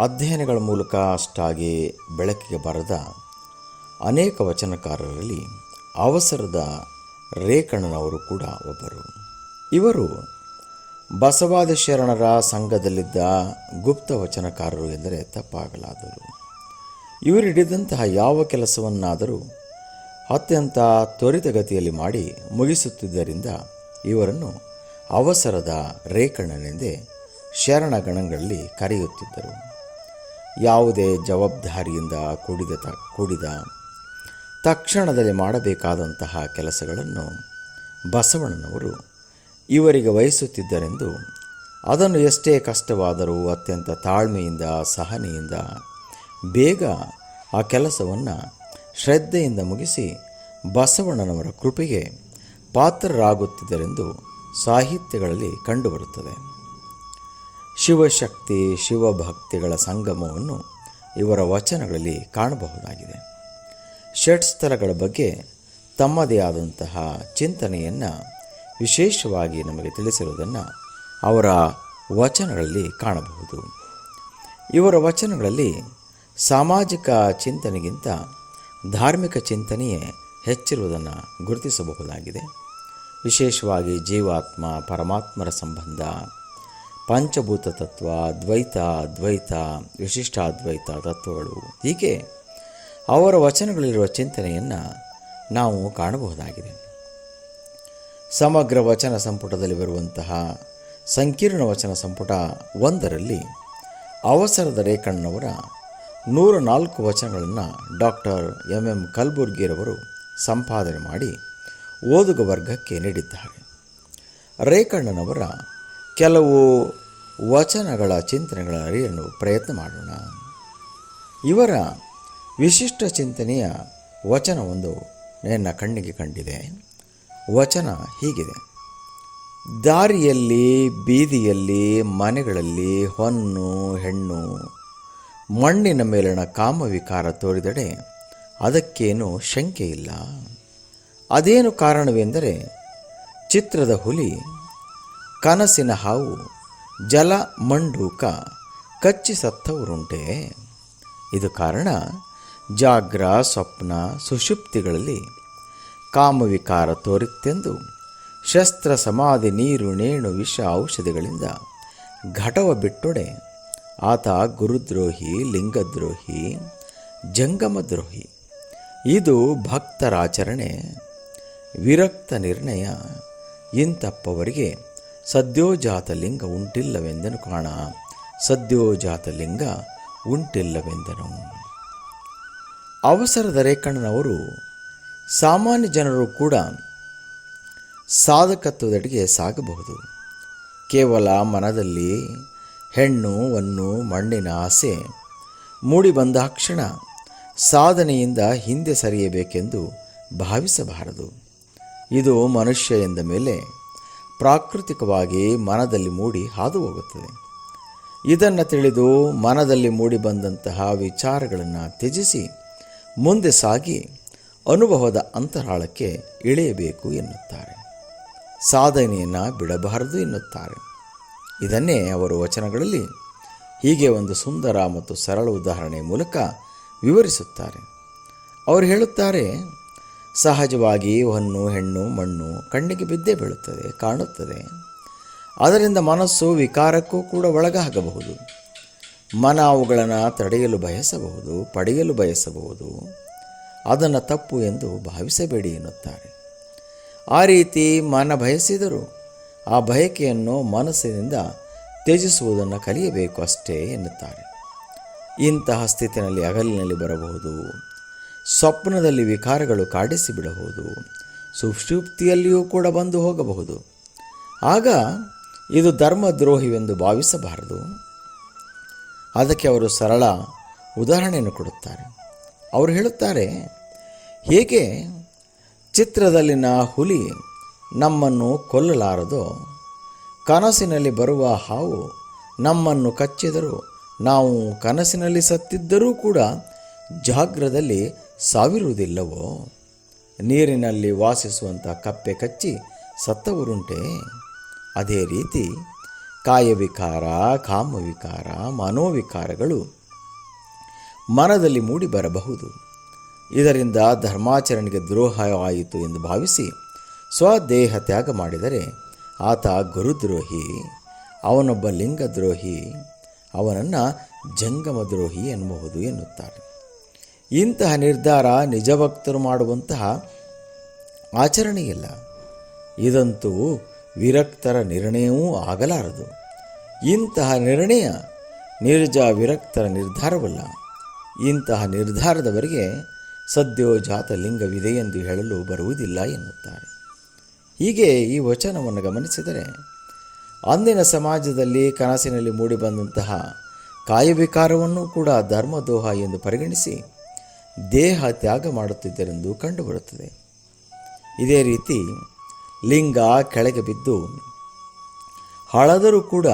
ಅಧ್ಯಯನಗಳ ಮೂಲಕ ಅಷ್ಟಾಗಿ ಬೆಳಕಿಗೆ ಬರದ ಅನೇಕ ವಚನಕಾರರಲ್ಲಿ ಅವಸರದ ರೇಖಣ್ಣನವರು ಕೂಡ ಒಬ್ಬರು. ಇವರು ಬಸವಾದಿ ಶರಣರ ಸಂಘದಲ್ಲಿದ್ದ ಗುಪ್ತ ವಚನಕಾರರು ಎಂದರೆ ತಪ್ಪಾಗಲಾದರು ಇವರು ಹಿಡಿದಂತಹ ಯಾವ ಕೆಲಸವನ್ನಾದರೂ ಅತ್ಯಂತ ತ್ವರಿತಗತಿಯಲ್ಲಿ ಮಾಡಿ ಮುಗಿಸುತ್ತಿದ್ದರಿಂದ ಇವರನ್ನು ಅವಸರದ ರೇಖಣ್ಣನೆಂದೇ ಶರಣಗಣಗಳಲ್ಲಿ ಕರೆಯುತ್ತಿದ್ದರು. ಯಾವುದೇ ಜವಾಬ್ದಾರಿಯಿಂದ ಕೂಡಿದ ತ, ಕೂಡಿದ ತಕ್ಷಣದಲ್ಲಿ ಮಾಡಬೇಕಾದಂತಹ ಕೆಲಸಗಳನ್ನು ಬಸವಣ್ಣನವರು ಇವರಿಗೆ ವಹಿಸುತ್ತಿದ್ದರೆಂದು, ಅದನ್ನು ಎಷ್ಟೇ ಕಷ್ಟವಾದರೂ ಅತ್ಯಂತ ತಾಳ್ಮೆಯಿಂದ, ಸಹನೆಯಿಂದ ಬೇಗ ಆ ಕೆಲಸವನ್ನು ಶ್ರದ್ಧೆಯಿಂದ ಮುಗಿಸಿ ಬಸವಣ್ಣನವರ ಕೃಪೆಗೆ ಪಾತ್ರರಾಗುತ್ತಿದ್ದರೆಂದು ಸಾಹಿತ್ಯಗಳಲ್ಲಿ ಕಂಡುಬರುತ್ತದೆ. ಶಿವಶಕ್ತಿ, ಶಿವಭಕ್ತಿಗಳ ಸಂಗಮವನ್ನು ಇವರ ವಚನಗಳಲ್ಲಿ ಕಾಣಬಹುದಾಗಿದೆ. ಷಟ್ ಸ್ಥಳಗಳ ಬಗ್ಗೆ ತಮ್ಮದೇ ಆದಂತಹ ಚಿಂತನೆಯನ್ನು ವಿಶೇಷವಾಗಿ ನಮಗೆ ತಿಳಿಸಿರುವುದನ್ನು ಅವರ ವಚನಗಳಲ್ಲಿ ಕಾಣಬಹುದು. ಇವರ ವಚನಗಳಲ್ಲಿ ಸಾಮಾಜಿಕ ಚಿಂತನೆಗಿಂತ ಧಾರ್ಮಿಕ ಚಿಂತನೆಯೇ ಹೆಚ್ಚಿರುವುದನ್ನು ಗುರುತಿಸಬಹುದಾಗಿದೆ. ವಿಶೇಷವಾಗಿ ಜೀವಾತ್ಮ, ಪರಮಾತ್ಮರ ಸಂಬಂಧ ಪಂಚಭೂತ ತತ್ವ ದ್ವೈತ ಅದ್ವೈತ ವಿಶಿಷ್ಟಾದ್ವೈತ ತತ್ವಗಳು. ಹೀಗೆ ಅವರ ವಚನಗಳಿರುವ ಚಿಂತನೆಯನ್ನು ನಾವು ಕಾಣಬಹುದಾಗಿದೆ. ಸಮಗ್ರ ವಚನ ಸಂಪುಟದಲ್ಲಿ ಬರುವಂತಹ ಸಂಕೀರ್ಣ ವಚನ ಸಂಪುಟ ಒಂದರಲ್ಲಿ ಅವಸರದ ರೇಖಣ್ಣವರ ನೂರ ನಾಲ್ಕು ವಚನಗಳನ್ನು ಡಾಕ್ಟರ್ ಎಂ ಎಂ ಕಲ್ಬುರ್ಗಿರವರು ಸಂಪಾದನೆ ಮಾಡಿ ಓದುಗ ವರ್ಗಕ್ಕೆ ನೀಡಿದ್ದಾರೆ. ರೇಖಣ್ಣನವರ ಕೆಲವು ವಚನಗಳ ಚಿಂತನೆಗಳ ಅರಿಯಲು ಪ್ರಯತ್ನ ಮಾಡೋಣ. ಇವರ ವಿಶಿಷ್ಟ ಚಿಂತನೆಯ ವಚನವೊಂದು ನನ್ನ ಕಣ್ಣಿಗೆ ಕಂಡಿದೆ. ವಚನ ಹೀಗಿದೆ. ದಾರಿಯಲ್ಲಿ, ಬೀದಿಯಲ್ಲಿ, ಮನೆಗಳಲ್ಲಿ ಹೊನ್ನು, ಹೆಣ್ಣು, ಮಣ್ಣಿನ ಮೇಲಿನ ಕಾಮವಿಕಾರ ತೋರಿದಡೆ ಅದಕ್ಕೇನು ಶಂಕೆ ಇಲ್ಲ. ಅದೇನು ಕಾರಣವೆಂದರೆ ಚಿತ್ರದ ಹುಲಿ ಕನಸಿನ ಹಾವು ಜಲ ಮಂಡೂಕ ಕಚ್ಚಿ ಸತ್ತವರುಂಟೆ. ಇದು ಕಾರಣ ಜಾಗ್ರ ಸ್ವಪ್ನ ಸುಷುಪ್ತಿಗಳಲ್ಲಿ ಕಾಮವಿಕಾರ ತೋರಿತ್ತೆಂದು ಶಸ್ತ್ರ ಸಮಾಧಿ ನೀರು ನೇಣು ವಿಷ ಔಷಧಿಗಳಿಂದ ಘಟವ ಬಿಟ್ಟೊಡೆ ಆತ ಗುರುದ್ರೋಹಿ, ಲಿಂಗದ್ರೋಹಿ, ಜಂಗಮದ್ರೋಹಿ. ಇದು ಭಕ್ತರಾಚರಣೆ, ವಿರಕ್ತ ನಿರ್ಣಯ ಇಂತಪ್ಪವರಿಗೆ ಸದ್ಯೋಜಾತ ಲಿಂಗ ಉಂಟಿಲ್ಲವೆಂದನು ಕಾಣ. ಸದ್ಯೋಜಾತ ಲಿಂಗ ಉಂಟಿಲ್ಲವೆಂದನು. ಅವಸರದ ರೇಖಣ್ಣನವರು ಸಾಮಾನ್ಯ ಜನರು ಕೂಡ ಸಾಧಕತ್ವದೆಡೆಗೆ ಸಾಗಬಹುದು. ಕೇವಲ ಮನದಲ್ಲಿ ಹೆಣ್ಣು ವನ್ನು ಮಣ್ಣಿನ ಆಸೆ, ಮೂಡಿ ಬಂದಾಕ್ಷಣ ಸಾಧನೆಯಿಂದ ಹಿಂದೆ ಸರಿಯಬೇಕೆಂದು ಭಾವಿಸಬಾರದು. ಇದು ಮನುಷ್ಯ ಎಂದ ಮೇಲೆ ಪ್ರಾಕೃತಿಕವಾಗಿ ಮನದಲ್ಲಿ ಮೂಡಿ ಹಾದು ಹೋಗುತ್ತದೆ ಇದನ್ನು ತಿಳಿದು ಮನದಲ್ಲಿ ಮೂಡಿ ಬಂದಂತಹ ವಿಚಾರಗಳನ್ನು ತ್ಯಜಿಸಿ, ಮುಂದೆ ಸಾಗಿ, ಅನುಭವದ ಅಂತರಾಳಕ್ಕೆ ಇಳಿಯಬೇಕು ಎನ್ನುತ್ತಾರೆ. ಸಾಧನೆಯನ್ನು ಬಿಡಬಾರದು ಎನ್ನುತ್ತಾರೆ. ಇದನ್ನೇ ಅವರು ವಚನಗಳಲ್ಲಿ ಹೀಗೆ ಒಂದು ಸುಂದರ ಮತ್ತು ಸರಳ ಉದಾಹರಣೆ ಮೂಲಕ ವಿವರಿಸುತ್ತಾರೆ. ಅವರು ಹೇಳುತ್ತಾರೆ ಸಹಜವಾಗಿ ಹೊನ್ನು, ಹೆಣ್ಣು, ಮಣ್ಣು ಕಣ್ಣಿಗೆ ಬಿದ್ದೇ ಬೀಳುತ್ತದೆ, ಕಾಣುತ್ತದೆ. ಅದರಿಂದ ಮನಸ್ಸು ವಿಕಾರಕ್ಕೂ ಕೂಡ ಒಳಗಾಗಬಹುದು. ಮನ ಅವುಗಳನ್ನು ತಡೆಯಲು ಬಯಸಬಹುದು, ಪಡೆಯಲು ಬಯಸಬಹುದು. ಅದನ್ನು ತಪ್ಪು ಎಂದು ಭಾವಿಸಬೇಡಿ ಎನ್ನುತ್ತಾರೆ. ಆ ರೀತಿ ಮನ ಬಯಸಿದರೂ ಆ ಬಯಕೆಯನ್ನು ಮನಸ್ಸಿನಿಂದ ತ್ಯಜಿಸುವುದನ್ನು ಕಲಿಯಬೇಕು ಅಷ್ಟೇ ಎನ್ನುತ್ತಾರೆ. ಇಂತಹ ಸ್ಥಿತಿನಲ್ಲಿ ಹಗಲಿನಲ್ಲಿ ಬರಬಹುದು ಸ್ವಪ್ನದಲ್ಲಿ ವಿಕಾರಗಳು ಕಾಡಿಸಿಬಿಡಬಹುದು ಸುಷುಪ್ತಿಯಲ್ಲಿಯೂ ಕೂಡ ಬಂದು ಹೋಗಬಹುದು. ಆಗ ಇದು ಧರ್ಮದ್ರೋಹಿವೆಂದು ಭಾವಿಸಬಾರದು. ಅದಕ್ಕೆ ಅವರು ಸರಳ ಉದಾಹರಣೆಯನ್ನು ಕೊಡುತ್ತಾರೆ. ಅವರು ಹೇಳುತ್ತಾರೆ, ಹೇಗೆ ಚಿತ್ರದಲ್ಲಿನ ಹುಲಿ ನಮ್ಮನ್ನು ಕೊಲ್ಲಲಾರದೋ, ಕನಸಿನಲ್ಲಿ ಬರುವ ಹಾವು ನಮ್ಮನ್ನು ಕಚ್ಚಿದರೂ, ನಾವು ಕನಸಿನಲ್ಲಿ ಸತ್ತಿದ್ದರೂ ಕೂಡ ಜಾಗ್ರದಲ್ಲಿ ಸಾವಿರುವುದಿಲ್ಲವೋ? ನೀರಿನಲ್ಲಿ ವಾಸಿಸುವಂಥ ಕಪ್ಪೆ ಕಚ್ಚಿ ಸತ್ತವರುಂಟೆ. ಅದೇ ರೀತಿ ಕಾಯವಿಕಾರ, ಕಾಮವಿಕಾರ, ಮನೋವಿಕಾರಗಳು ಮನದಲ್ಲಿ ಮೂಡಿ ಬರಬಹುದು. ಇದರಿಂದ ಧರ್ಮಾಚರಣೆಗೆ ದ್ರೋಹವಾಯಿತು ಎಂದು ಭಾವಿಸಿ ಸ್ವದೇಹ ತ್ಯಾಗ ಮಾಡಿದರೆ ಆತ ಗುರುದ್ರೋಹಿ, ಅವನೊಬ್ಬ ಲಿಂಗದ್ರೋಹಿ, ಅವನನ್ನು ಜಂಗಮದ್ರೋಹಿ ಎನ್ನಬಹುದು ಎನ್ನುತ್ತಾರೆ. ಇಂತಹ ನಿರ್ಧಾರ ನಿಜಭಕ್ತರು ಮಾಡುವಂತಹ ಆಚರಣೆಯಿಲ್ಲ. ಇದಂತೂ ವಿರಕ್ತರ ನಿರ್ಣಯವೂ ಆಗಲಾರದು. ಇಂತಹ ನಿರ್ಣಯ ನಿರ್ಜ ವಿರಕ್ತರ ನಿರ್ಧಾರವಲ್ಲ. ಇಂತಹ ನಿರ್ಧಾರದವರಿಗೆ ಸದ್ಯೋಜಾತ ಲಿಂಗವಿದೆ ಎಂದು ಹೇಳಲು ಬರುವುದಿಲ್ಲ ಎನ್ನುತ್ತಾರೆ. ಹೀಗೆ ಈ ವಚನವನ್ನು ಗಮನಿಸಿದರೆ, ಅಂದಿನ ಸಮಾಜದಲ್ಲಿ ಕನಸಿನಲ್ಲಿ ಮೂಡಿಬಂದಂತಹ ಕಾಯವಿಕಾರವನ್ನು ಕೂಡ ಧರ್ಮದೋಹ ಎಂದು ಪರಿಗಣಿಸಿ ದೇಹ ತ್ಯಾಗ ಮಾಡುತ್ತಿದ್ದರೆಂದು ಕಂಡುಬರುತ್ತದೆ. ಇದೇ ರೀತಿ ಲಿಂಗ ಕೆಳಗೆ ಬಿದ್ದು ಹಳದರೂ ಕೂಡ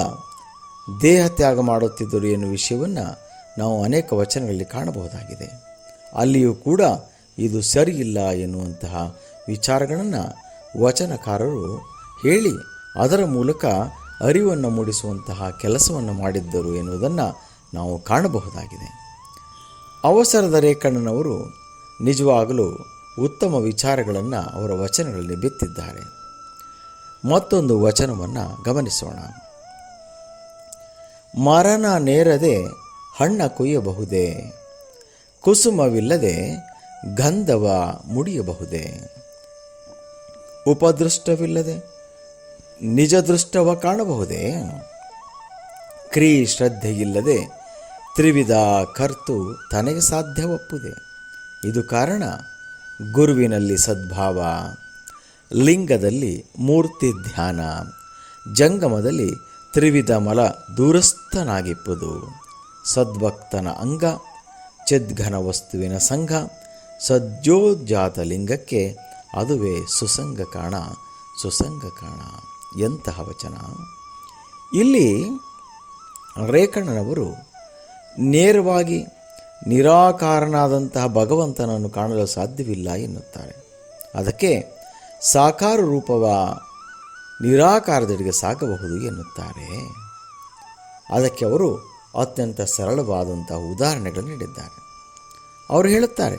ದೇಹ ತ್ಯಾಗ ಮಾಡುತ್ತಿದ್ದರು ಎನ್ನುವ ವಿಷಯವನ್ನು ನಾವು ಅನೇಕ ವಚನಗಳಲ್ಲಿ ಕಾಣಬಹುದಾಗಿದೆ. ಅಲ್ಲಿಯೂ ಕೂಡ ಇದು ಸರಿಯಿಲ್ಲ ಎನ್ನುವಂತಹ ವಿಚಾರಗಳನ್ನು ವಚನಕಾರರು ಹೇಳಿ ಅದರ ಮೂಲಕ ಅರಿವನ್ನು ಮೂಡಿಸುವಂತಹ ಕೆಲಸವನ್ನು ಮಾಡಿದ್ದರು ಎನ್ನುವುದನ್ನು ನಾವು ಕಾಣಬಹುದಾಗಿದೆ. ಅವಸರದ ರೇಖಣ್ಣನವರು ನಿಜವಾಗಲೂ ಉತ್ತಮ ವಿಚಾರಗಳನ್ನು ಅವರ ವಚನಗಳಲ್ಲಿ ಬಿತ್ತಿದ್ದಾರೆ. ಮತ್ತೊಂದು ವಚನವನ್ನು ಗಮನಿಸೋಣ. ಮರನ ನೇರದೆ ಹಣ್ಣ ಕೊಯ್ಯಬಹುದೇ? ಕುಸುಮವಿಲ್ಲದೆ ಗಂಧವ ಮುಡಿಯಬಹುದೇ? ಉಪದೃಷ್ಟವಿಲ್ಲದೆ ನಿಜ ದೃಷ್ಟವ ಕಾಣಬಹುದೇ? ಕ್ರೀ ಶ್ರದ್ಧೆಯಿಲ್ಲದೆ ತ್ರಿವಿಧ ಕರ್ತು ತನಗೆ ಸಾಧ್ಯವಪ್ಪುದೆ. ಇದು ಕಾರಣ ಗುರುವಿನಲ್ಲಿ ಸದ್ಭಾವ, ಲಿಂಗದಲ್ಲಿ ಮೂರ್ತಿ ಧ್ಯಾನ, ಜಂಗಮದಲ್ಲಿ ತ್ರಿವಿಧ ಮಲ ದೂರಸ್ಥನಾಗಿಪ್ಪುದು. ಸದ್ಭಕ್ತನ ಅಂಗ ಚದ್ಘನ ವಸ್ತುವಿನ ಸಂಘ, ಸಜ್ಜೋಜಾತ ಲಿಂಗಕ್ಕೆ ಅದುವೇ ಸುಸಂಗ ಕಾಣ ಸುಸಂಗ ಕಾಣ ಎಂತಹ ವಚನ. ಇಲ್ಲಿ ರೇಖಣ್ಣನವರು ನೇರವಾಗಿ ನಿರಾಕಾರನಾದಂತಹ ಭಗವಂತನನ್ನು ಕಾಣಲು ಸಾಧ್ಯವಿಲ್ಲ ಎನ್ನುತ್ತಾರೆ. ಅದಕ್ಕೆ ಸಾಕಾರ ರೂಪವ ನಿರಾಕಾರದೆಡೆಗೆ ಸಾಗಬಹುದು ಎನ್ನುತ್ತಾರೆ. ಅದಕ್ಕೆ ಅವರು ಅತ್ಯಂತ ಸರಳವಾದಂತಹ ಉದಾಹರಣೆಗಳನ್ನು ನೀಡಿದ್ದಾರೆ. ಅವರು ಹೇಳುತ್ತಾರೆ,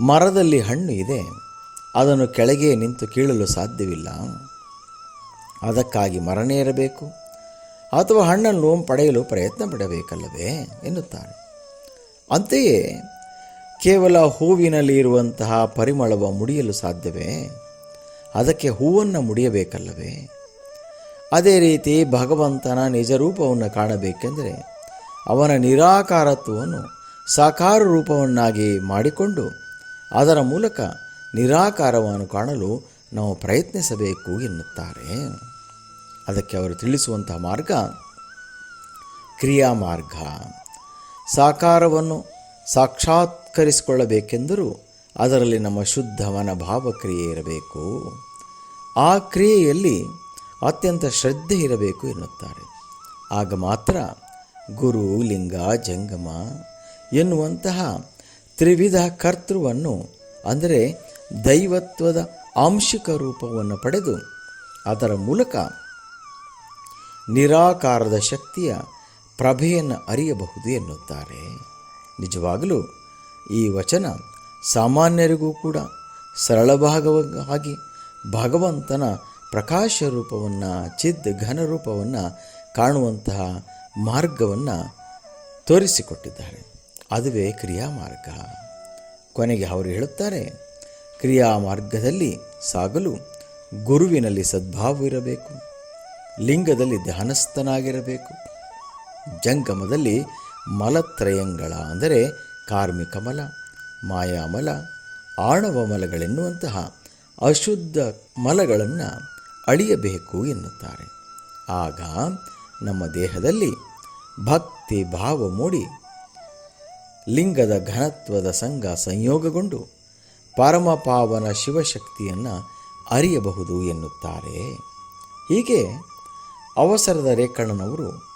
ಮರದಲ್ಲಿ ಹಣ್ಣು ಇದೆ, ಅದನ್ನು ಕೆಳಗೆ ನಿಂತು ಕೀಳಲು ಸಾಧ್ಯವಿಲ್ಲ. ಅದಕ್ಕಾಗಿ ಮರನೇ ಇರಬೇಕು. ಅಥವಾ ಹಣ್ಣನ್ನು ಪಡೆಯಲು ಪ್ರಯತ್ನ ಪಡಬೇಕಲ್ಲವೇ? ಎನ್ನುತ್ತಾರೆ ಅಂತೆಯೇ, ಕೇವಲ ಹೂವಿನಲ್ಲಿ ಇರುವಂತಹ ಪರಿಮಳವ ಮುಡಿಯಲು ಸಾಧ್ಯವೇ? ಅದಕ್ಕೆ ಹೂವನ್ನು ಮುಡಿಯಬೇಕಲ್ಲವೇ? ಅದೇ ರೀತಿ ಭಗವಂತನ ನಿಜರೂಪವನ್ನು ಕಾಣಬೇಕೆಂದರೆ ಅವನ ನಿರಾಕಾರತ್ವವನ್ನು ಸಾಕಾರ ರೂಪವನ್ನಾಗಿ ಮಾಡಿಕೊಂಡು ಅದರ ಮೂಲಕ ನಿರಾಕಾರವನ್ನು ಕಾಣಲು ನಾವು ಪ್ರಯತ್ನಿಸಬೇಕು ಎನ್ನುತ್ತಾರೆ. ಅದಕ್ಕೆ ಅವರು ತಿಳಿಸುವಂತಹ ಮಾರ್ಗ ಕ್ರಿಯಾ ಮಾರ್ಗ ಸಾಕಾರವನ್ನು ಸಾಕ್ಷಾತ್ಕರಿಸಿಕೊಳ್ಳಬೇಕೆಂದರೂ ಅದರಲ್ಲಿ ನಮ್ಮ ಶುದ್ಧ ಮನಭಾವ ಕ್ರಿಯೆ ಇರಬೇಕು. ಆ ಕ್ರಿಯೆಯಲ್ಲಿ ಅತ್ಯಂತ ಶ್ರದ್ಧೆ ಇರಬೇಕು ಎನ್ನುತ್ತಾರೆ. ಆಗ ಮಾತ್ರ ಗುರು, ಲಿಂಗ, ಜಂಗಮ ಎನ್ನುವಂತಹ ತ್ರಿವಿಧ ಕರ್ತೃವನ್ನು, ಅಂದರೆ ದೈವತ್ವದ ಆಂಶಿಕ ರೂಪವನ್ನು ಪಡೆದು ಅದರ ಮೂಲಕ ನಿರಾಕಾರದ ಶಕ್ತಿಯ ಪ್ರಭೆಯನ್ನು ಅರಿಯಬಹುದು ಎನ್ನುತ್ತಾರೆ. ನಿಜವಾಗಲೂ ಈ ವಚನ ಸಾಮಾನ್ಯರಿಗೂ ಕೂಡ ಸರಳ ಭಾಗವಾಗಿ ಭಗವಂತನ ಪ್ರಕಾಶ ರೂಪವನ್ನು, ಚಿದ್ ಘನ ರೂಪವನ್ನು ಕಾಣುವಂತಹ ಮಾರ್ಗವನ್ನು ತೋರಿಸಿಕೊಟ್ಟಿದ್ದಾರೆ. ಅದುವೇ ಕ್ರಿಯಾ ಮಾರ್ಗ ಕೊನೆಗೆ ಅವರು ಹೇಳುತ್ತಾರೆ ಕ್ರಿಯಾ ಮಾರ್ಗದಲ್ಲಿ ಸಾಗಲು ಗುರುವಿನಲ್ಲಿ ಸದ್ಭಾವವಿರಬೇಕು ಲಿಂಗದಲ್ಲಿ ಧ್ಯಾನಸ್ಥನಾಗಿರಬೇಕು. ಜಂಗಮದಲ್ಲಿ ಮಲತ್ರಯಂಗಳ ಅಂದರೆ ಕಾರ್ಮಿಕ ಮಲ, ಮಾಯಾಮಲ, ಆಣವ ಮಲಗಳೆನ್ನುವಂತಹ ಅಶುದ್ಧ ಮಲಗಳನ್ನು ಅಳಿಯಬೇಕು ಎನ್ನುತ್ತಾರೆ. ಆಗ ನಮ್ಮ ದೇಹದಲ್ಲಿ ಭಕ್ತಿ ಭಾವ ಮೂಡಿ ಲಿಂಗದ ಘನತ್ವದ ಸಂಘ ಸಂಯೋಗಗೊಂಡು ಪರಮಪಾವನ ಶಿವಶಕ್ತಿಯನ್ನು ಅರಿಯಬಹುದು ಎನ್ನುತ್ತಾರೆ. ಹೀಗೆ ಅವಸರದ ರೇಖಣ್ಣನವರು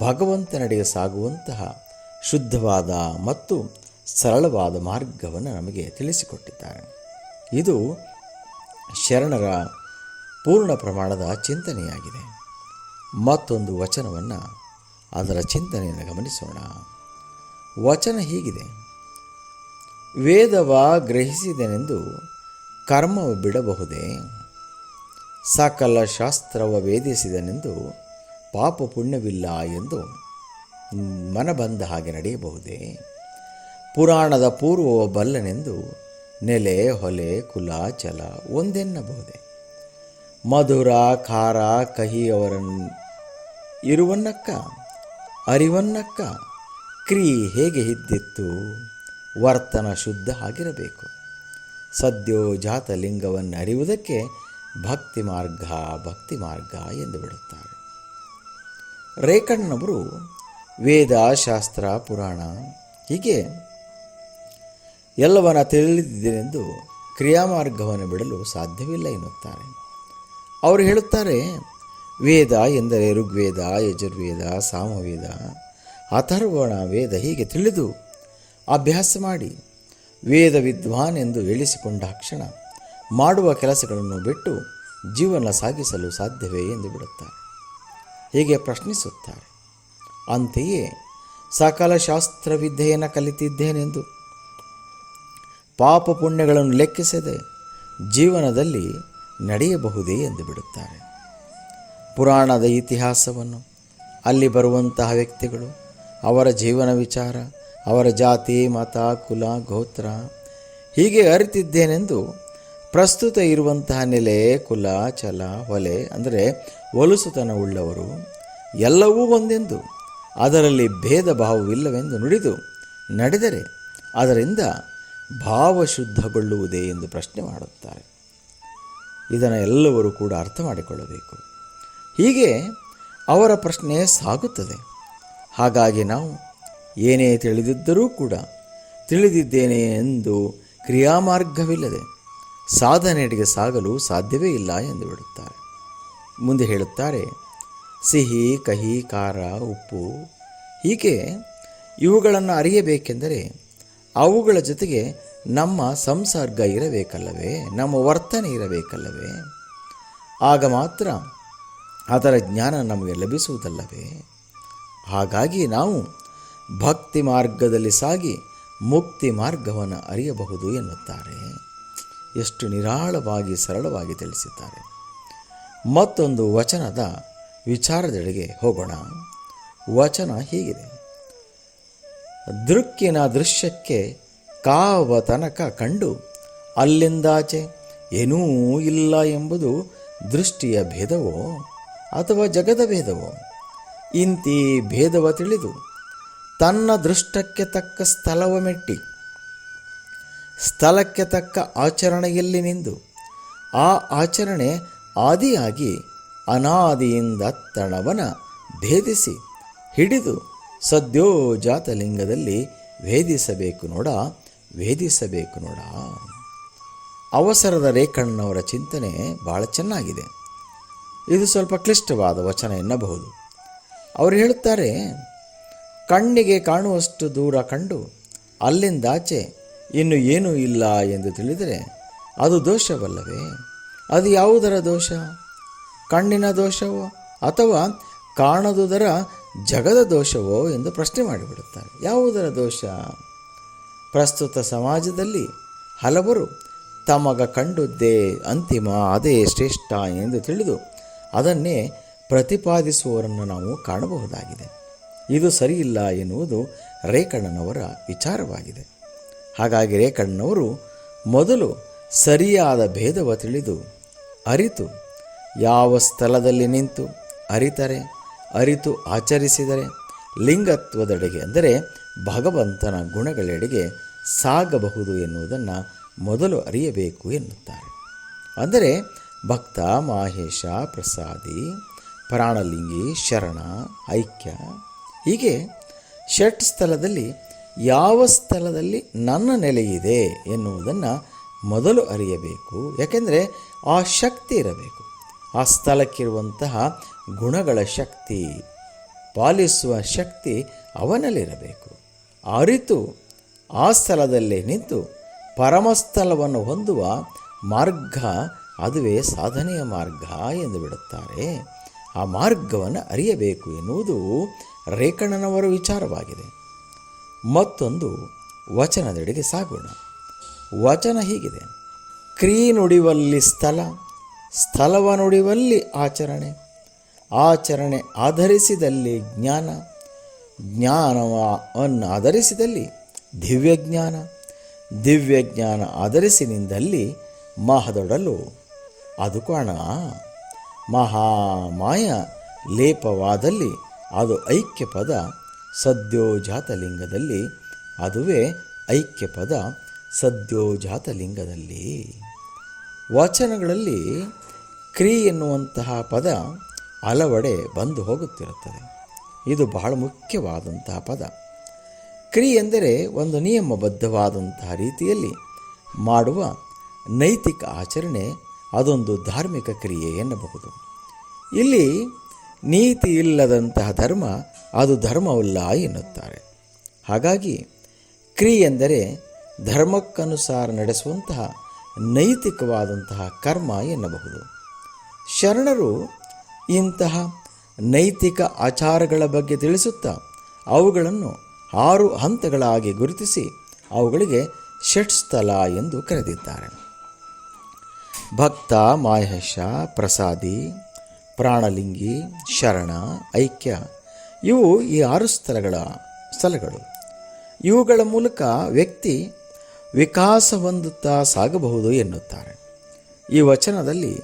ಭಗವಂತನಡೆಗೆ ಸಾಗುವಂತಹ ಶುದ್ಧವಾದ ಮತ್ತು ಸರಳವಾದ ಮಾರ್ಗವನ್ನು ನಮಗೆ ತಿಳಿಸಿಕೊಟ್ಟಿದ್ದಾರೆ. ಇದು ಶರಣರ ಪೂರ್ಣ ಪ್ರಮಾಣದ ಚಿಂತನೆಯಾಗಿದೆ. ಮತ್ತೊಂದು ವಚನವನ್ನು ಅದರ ಚಿಂತನೆಯನ್ನು ಗಮನಿಸೋಣ. ವಚನ ಹೀಗಿದೆ. ವೇದವ ಗ್ರಹಿಸಿದನೆಂದು ಕರ್ಮವು ಬಿಡಬಹುದೇ? ಸಕಲ ಶಾಸ್ತ್ರವ ವೇದಿಸಿದನೆಂದು ಪಾಪ ಪುಣ್ಯವಿಲ್ಲ ಎಂದು ಮನ ಬಂದ ಹಾಗೆ ನಡೆಯಬಹುದೇ? ಪುರಾಣದ ಪೂರ್ವವ ಬಲ್ಲನೆಂದು ನೆಲೆ, ಹೊಲೆ, ಕುಲ ಚಲ ಒಂದೆನ್ನಬಹುದೇ? ಮಧುರ, ಖಾರ ಕಹಿ ಅವರನ್ನು ಇರುವನ್ನಕ್ಕ, ಅರಿವನ್ನಕ್ಕ ಕ್ರಿ ಹೇಗೆ ಇದ್ದಿತ್ತು? ವರ್ತನ ಶುದ್ಧ ಆಗಿರಬೇಕು. ಸದ್ಯೋ ಜಾತ ಲಿಂಗವನ್ನು ಅರಿಯುವುದಕ್ಕೆ ಭಕ್ತಿ ಮಾರ್ಗ ಭಕ್ತಿ ಮಾರ್ಗ ಎಂದು ಬಿಡುತ್ತಾರೆ. ರೇಖಣ್ಣವರು ವೇದ ಶಾಸ್ತ್ರ ಪುರಾಣ ಹೀಗೆ ಎಲ್ಲವನ್ನ ತಿಳಿದಿದ್ದೇನೆಂದು ಕ್ರಿಯಾಮಾರ್ಗವನ್ನು ಬಿಡಲು ಸಾಧ್ಯವಿಲ್ಲ ಎನ್ನುತ್ತಾರೆ. ಅವರು ಹೇಳುತ್ತಾರೆ, ವೇದ ಎಂದರೆ ಋಗ್ವೇದ, ಯಜುರ್ವೇದ, ಸಾಮವೇದ, ಅಥರ್ವಣ ವೇದ ಹೀಗೆ ತಿಳಿದು ಅಭ್ಯಾಸ ಮಾಡಿ ವೇದ ವಿದ್ವಾನ್ ಎಂದು ಹೇಳಿಸಿಕೊಂಡ ಕ್ಷಣ ಮಾಡುವ ಕೆಲಸಗಳನ್ನು ಬಿಟ್ಟು ಜೀವನ ಸಾಗಿಸಲು ಸಾಧ್ಯವೇ ಎಂದು ಬಿಡುತ್ತಾರೆ. ಹೀಗೆ ಪ್ರಶ್ನಿಸುತ್ತಾರೆ. ಅಂತೆಯೇ ಸಕಲ ಶಾಸ್ತ್ರವಿದ್ಯೆಯನ್ನು ಕಲಿತಿದ್ದೇನೆಂದು ಪಾಪ ಪುಣ್ಯಗಳನ್ನು ಲೆಕ್ಕಿಸದೆ ಜೀವನದಲ್ಲಿ ನಡೆಯಬಹುದೇ ಎಂದು ಬಿಡುತ್ತಾರೆ. ಪುರಾಣದ ಇತಿಹಾಸವನ್ನು ಅಲ್ಲಿ ಬರುವಂತಹ ವ್ಯಕ್ತಿಗಳು ಅವರ ಜೀವನ ವಿಚಾರ, ಅವರ ಜಾತಿ, ಮತ, ಕುಲ, ಗೋತ್ರ ಹೀಗೆ ಅರಿತಿದ್ದೇನೆಂದು ಪ್ರಸ್ತುತ ಇರುವಂತಹ ನೆಲೆ, ಕುಲ, ಛಲ ಒಲೆ ಅಂದರೆ ಒಲಸುತನ ಉಳ್ಳವರು ಎಲ್ಲವೂ ಒಂದೆಂದು. ಅದರಲ್ಲಿ ಭೇದ ಭಾವವಿಲ್ಲವೆಂದು ನುಡಿದು ನಡೆದರೆ ಅದರಿಂದ ಭಾವಶುದ್ಧಗೊಳ್ಳುವುದೇ ಎಂದು ಪ್ರಶ್ನೆ ಮಾಡುತ್ತಾರೆ. ಇದನ್ನು ಎಲ್ಲರೂ ಕೂಡ ಅರ್ಥ ಮಾಡಿಕೊಳ್ಳಬೇಕು. ಹೀಗೆ ಅವರ ಪ್ರಶ್ನೆ ಸಾಗುತ್ತದೆ. ಹಾಗಾಗಿ ನಾವು ಏನೇ ತಿಳಿದಿದ್ದರೂ ಕೂಡ ತಿಳಿದಿದ್ದೇನೆ ಎಂದು ಕ್ರಿಯಾಮಾರ್ಗವಿಲ್ಲದೆ ಸಾಧನೆಯಡೆಗೆ ಸಾಗಲು ಸಾಧ್ಯವೇ ಇಲ್ಲ ಎಂದು ಬಿಡುತ್ತಾರೆ ಮುಂದೆ ಹೇಳುತ್ತಾರೆ, ಸಿಹಿ, ಕಹಿ, ಖಾರ, ಉಪ್ಪು, ಹೀಗೆ ಇವುಗಳನ್ನು ಅರಿಯಬೇಕೆಂದರೆ ಅವುಗಳ ಜೊತೆಗೆ ನಮ್ಮ ಸಂಸರ್ಗ ಇರಬೇಕಲ್ಲವೇ, ನಮ್ಮ ವರ್ತನೆ ಇರಬೇಕಲ್ಲವೇ? ಆಗ ಮಾತ್ರ ಅದರ ಜ್ಞಾನ ನಮಗೆ ಲಭಿಸುವುದಲ್ಲವೇ? ಹಾಗಾಗಿ ನಾವು ಭಕ್ತಿ ಮಾರ್ಗದಲ್ಲಿ ಸಾಗಿ ಮುಕ್ತಿ ಮಾರ್ಗವನ್ನು ಅರಿಯಬಹುದು ಎನ್ನುತ್ತಾರೆ. ಎಷ್ಟು ನಿರಾಳವಾಗಿ ಸರಳವಾಗಿ ತಿಳಿಸಿದ್ದಾರೆ. ಮತ್ತೊಂದು ವಚನದ ವಿಚಾರದೆಡೆಗೆ ಹೋಗೋಣ. ವಚನ ಹೀಗಿದೆ. ದೃಕ್ಕಿನ ದೃಶ್ಯಕ್ಕೆ ಕಾವ ತನಕ ಕಂಡು ಅಲ್ಲಿಂದಾಚೆ ಏನೂ ಇಲ್ಲ ಎಂಬುದು ದೃಷ್ಟಿಯ ಭೇದವೋ ಅಥವಾ ಜಗದ ಭೇದವೋ? ಇಂತಿ ಭೇದವ ತಿಳಿದು ತನ್ನ ದೃಷ್ಟಕ್ಕೆ ತಕ್ಕ ಸ್ಥಳವ ಮೆಟ್ಟಿ ಸ್ಥಳಕ್ಕೆ ತಕ್ಕ ಆಚರಣೆಯಲ್ಲಿ ನಿಂದು ಆ ಆಚರಣೆ ಆದಿಯಾಗಿ ಅನಾದಿಯಿಂದ ತಣವನ ಭೇದಿಸಿ ಹಿಡಿದು ಸದ್ಯೋ ಜಾತಲಿಂಗದಲ್ಲಿ ವೇದಿಸಬೇಕು ನೋಡ ವೇದಿಸಬೇಕು ನೋಡ. ಅವಸರದ ರೇಖಣ್ಣವರ ಚಿಂತನೆ ಭಾಳ ಚೆನ್ನಾಗಿದೆ. ಇದು ಸ್ವಲ್ಪ ಕ್ಲಿಷ್ಟವಾದ ವಚನ ಎನ್ನಬಹುದು. ಅವರು ಹೇಳುತ್ತಾರೆ, ಕಣ್ಣಿಗೆ ಕಾಣುವಷ್ಟು ದೂರ ಕಂಡು ಅಲ್ಲಿಂದಾಚೆ ಇನ್ನು ಏನೂ ಇಲ್ಲ ಎಂದು ತಿಳಿದರೆ ಅದು ದೋಷವಲ್ಲವೇ? ಅದು ಯಾವುದರ ದೋಷ? ಕಣ್ಣಿನ ದೋಷವೋ ಅಥವಾ ಕಾಣದುದರ ಜಗದ ದೋಷವೋ ಎಂದು ಪ್ರಶ್ನೆ ಮಾಡಿಬಿಡುತ್ತಾರೆ. ಯಾವುದರ ದೋಷ? ಪ್ರಸ್ತುತ ಸಮಾಜದಲ್ಲಿ ಹಲವರು ತಮಗ ಕಂಡುದ್ದೇ ಅಂತಿಮ, ಅದೇ ಶ್ರೇಷ್ಠ ಎಂದು ತಿಳಿದು ಅದನ್ನೇ ಪ್ರತಿಪಾದಿಸುವವರನ್ನು ನಾವು ಕಾಣಬಹುದಾಗಿದೆ. ಇದು ಸರಿಯಿಲ್ಲ ಎನ್ನುವುದು ರೇಖಣ್ಣನವರ ವಿಚಾರವಾಗಿದೆ. ಹಾಗಾಗಿ ರೇಖಣ್ಣವರು ಮೊದಲು ಸರಿಯಾದ ಭೇದವ ತಿಳಿದು ಅರಿತು ಯಾವ ಸ್ಥಳದಲ್ಲಿ ನಿಂತು ಅರಿತರೆ, ಅರಿತು ಆಚರಿಸಿದರೆ ಲಿಂಗತ್ವದೆಡೆಗೆ ಅಂದರೆ ಭಗವಂತನ ಗುಣಗಳೆಡೆಗೆ ಸಾಗಬಹುದು ಎನ್ನುವುದನ್ನು ಮೊದಲು ಅರಿಯಬೇಕು ಎನ್ನುತ್ತಾರೆ. ಅಂದರೆ ಭಕ್ತ, ಮಾಹೇಶ, ಪ್ರಸಾದಿ, ಪ್ರಾಣಲಿಂಗಿ, ಶರಣ, ಐಕ್ಯ ಹೀಗೆ ಷಟ್ ಸ್ಥಳದಲ್ಲಿ ಯಾವ ಸ್ಥಳದಲ್ಲಿ ನನ್ನ ನೆಲೆಯಿದೆ ಎನ್ನುವುದನ್ನು ಮೊದಲು ಅರಿಯಬೇಕು. ಯಾಕೆಂದರೆ ಆ ಶಕ್ತಿ ಇರಬೇಕು. ಆ ಸ್ಥಳಕ್ಕಿರುವಂತಹ ಗುಣಗಳ ಶಕ್ತಿ, ಪಾಲಿಸುವ ಶಕ್ತಿ ಅವನಲ್ಲಿರಬೇಕು. ಅರಿತು ಆ ಸ್ಥಳದಲ್ಲೇ ನಿಂತು ಪರಮಸ್ಥಳವನ್ನು ಹೊಂದುವ ಮಾರ್ಗ ಅದುವೇ ಸಾಧನೆಯ ಮಾರ್ಗ ಎಂದು ಬಿಡುತ್ತಾರೆ. ಆ ಮಾರ್ಗವನ್ನು ಅರಿಯಬೇಕು ಎನ್ನುವುದು ರೇಖಣ್ಣನವರ ವಿಚಾರವಾಗಿದೆ. ಮತ್ತೊಂದು ವಚನದೆಡೆಗೆ ಸಾಗೋಣ. ವಚನ ಹೀಗಿದೆ. ಕ್ರೀ ನುಡಿವಲ್ಲಿ ಸ್ಥಳ ಸ್ಥಳವ ನುಡಿವಲ್ಲಿ ಆಚರಣೆ. ಆಚರಣೆ ಆಧರಿಸಿದಲ್ಲಿ ಜ್ಞಾನ ಜ್ಞಾನವನ್ನು ಆಧರಿಸಿದಲ್ಲಿ ದಿವ್ಯಜ್ಞಾನ ದಿವ್ಯಜ್ಞಾನ ಆಧರಿಸಿನಿಂದಲ್ಲಿ ಮಹದೊಡಲು. ಅದು ಕಾಣ ಮಹಾಮಾಯ ಲೇಪವಾದಲ್ಲಿ ಅದು ಐಕ್ಯ ಪದ ಸದ್ಯೋಜಾತ ಲಿಂಗದಲ್ಲಿ ಅದುವೇ ಐಕ್ಯ ಪದ ಸದ್ಯೋಜಾತಲಿಂಗದಲ್ಲಿ. ವಚನಗಳಲ್ಲಿ ಕ್ರಿ ಎನ್ನುವಂತಹ ಪದ ಅಲವಡೆ ಬಂದು ಹೋಗುತ್ತಿರುತ್ತದೆ. ಇದು ಬಹಳ ಮುಖ್ಯವಾದಂತಹ ಪದ. ಕ್ರಿ ಎಂದರೆ ಒಂದು ನಿಯಮಬದ್ಧವಾದಂತಹ ರೀತಿಯಲ್ಲಿ ಮಾಡುವ ನೈತಿಕ ಆಚರಣೆ, ಅದೊಂದು ಧಾರ್ಮಿಕ ಕ್ರಿಯೆ ಎನ್ನಬಹುದು. ಇಲ್ಲಿ ನೀತಿ ಇಲ್ಲದಂತಹ ಧರ್ಮ ಅದು ಧರ್ಮವಲ್ಲ ಎನ್ನುತ್ತಾರೆ. ಹಾಗಾಗಿ ಕ್ರಿ ಎಂದರೆ ಧರ್ಮಕ್ಕನುಸಾರ ನಡೆಸುವಂತಹ ನೈತಿಕವಾದಂತಹ ಕರ್ಮ ಎನ್ನಬಹುದು. ಶರಣರು ಇಂತಹ ನೈತಿಕ ಆಚಾರಗಳ ಬಗ್ಗೆ ತಿಳಿಸುತ್ತಾ ಅವುಗಳನ್ನು ಆರು ಹಂತಗಳಾಗಿ ಗುರುತಿಸಿ ಅವುಗಳಿಗೆ ಷಟ್ಸ್ಥಲ ಎಂದು ಕರೆದಿದ್ದಾರೆ. ಭಕ್ತ ಮಾಹೇಶ ಪ್ರಸಾದಿ ಪ್ರಾಣಲಿಂಗಿ, ಶರಣ, ಐಕ್ಯ. ಇವು ಈ ಆರು ಸ್ಥಳಗಳ ಸ್ಥಳಗಳು. ಇವುಗಳ ಮೂಲಕ ವ್ಯಕ್ತಿ ವಿಕಾಸ ಹೊಂದುತ್ತಾ ಸಾಗಬಹುದು ಎನ್ನುತ್ತಾರೆ. ಈ ವಚನದಲ್ಲಿ